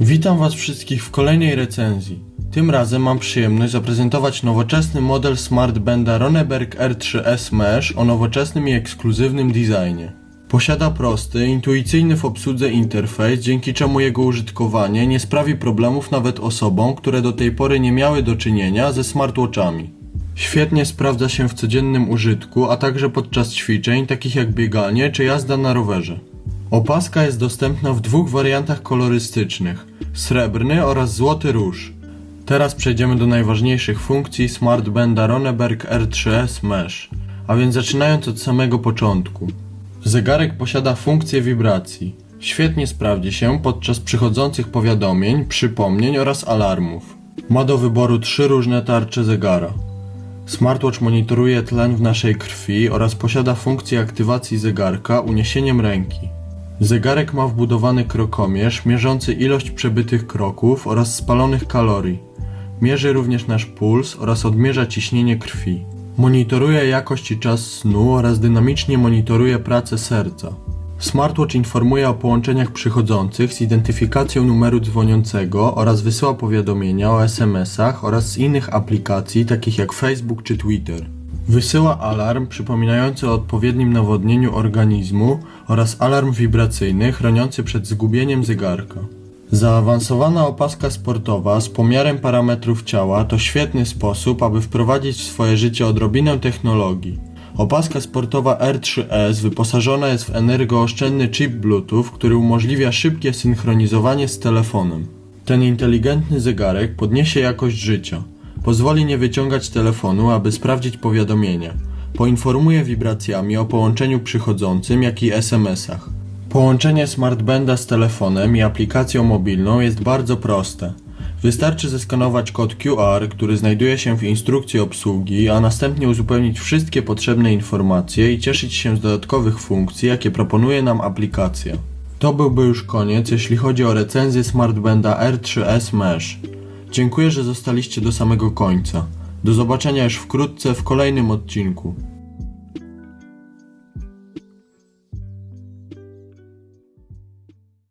Witam Was wszystkich w kolejnej recenzji. Tym razem mam przyjemność zaprezentować nowoczesny model Smart Banda Roneberg R3S Mesh o nowoczesnym i ekskluzywnym designie. Posiada prosty, intuicyjny w obsłudze interfejs, dzięki czemu jego użytkowanie nie sprawi problemów nawet osobom, które do tej pory nie miały do czynienia ze smartwatchami. Świetnie sprawdza się w codziennym użytku, a także podczas ćwiczeń takich jak bieganie czy jazda na rowerze. Opaska jest dostępna w dwóch wariantach kolorystycznych: srebrny oraz złoty róż. Teraz przejdziemy do najważniejszych funkcji Smart Banda Roneberg R3S Mesh, a więc zaczynając od samego początku. Zegarek posiada funkcję wibracji. Świetnie sprawdzi się podczas przychodzących powiadomień, przypomnień oraz alarmów. Ma do wyboru trzy różne tarcze zegara. Smartwatch monitoruje tlen w naszej krwi oraz posiada funkcję aktywacji zegarka uniesieniem ręki. Zegarek ma wbudowany krokomierz mierzący ilość przebytych kroków oraz spalonych kalorii. Mierzy również nasz puls oraz odmierza ciśnienie krwi. Monitoruje jakość i czas snu oraz dynamicznie monitoruje pracę serca. Smartwatch informuje o połączeniach przychodzących z identyfikacją numeru dzwoniącego oraz wysyła powiadomienia o SMS-ach oraz z innych aplikacji takich jak Facebook czy Twitter. Wysyła alarm przypominający o odpowiednim nawodnieniu organizmu oraz alarm wibracyjny chroniący przed zgubieniem zegarka. Zaawansowana opaska sportowa z pomiarem parametrów ciała to świetny sposób, aby wprowadzić w swoje życie odrobinę technologii. Opaska sportowa R3S wyposażona jest w energooszczędny chip Bluetooth, który umożliwia szybkie synchronizowanie z telefonem. Ten inteligentny zegarek podniesie jakość życia. Pozwoli nie wyciągać telefonu, aby sprawdzić powiadomienia. Poinformuje wibracjami o połączeniu przychodzącym, jak i SMS-ach. Połączenie smartbanda z telefonem i aplikacją mobilną jest bardzo proste. Wystarczy zeskanować kod QR, który znajduje się w instrukcji obsługi, a następnie uzupełnić wszystkie potrzebne informacje i cieszyć się z dodatkowych funkcji, jakie proponuje nam aplikacja. To byłby już koniec, jeśli chodzi o recenzję smartbanda R3S Mesh. Dziękuję, że zostaliście do samego końca. Do zobaczenia już wkrótce w kolejnym odcinku.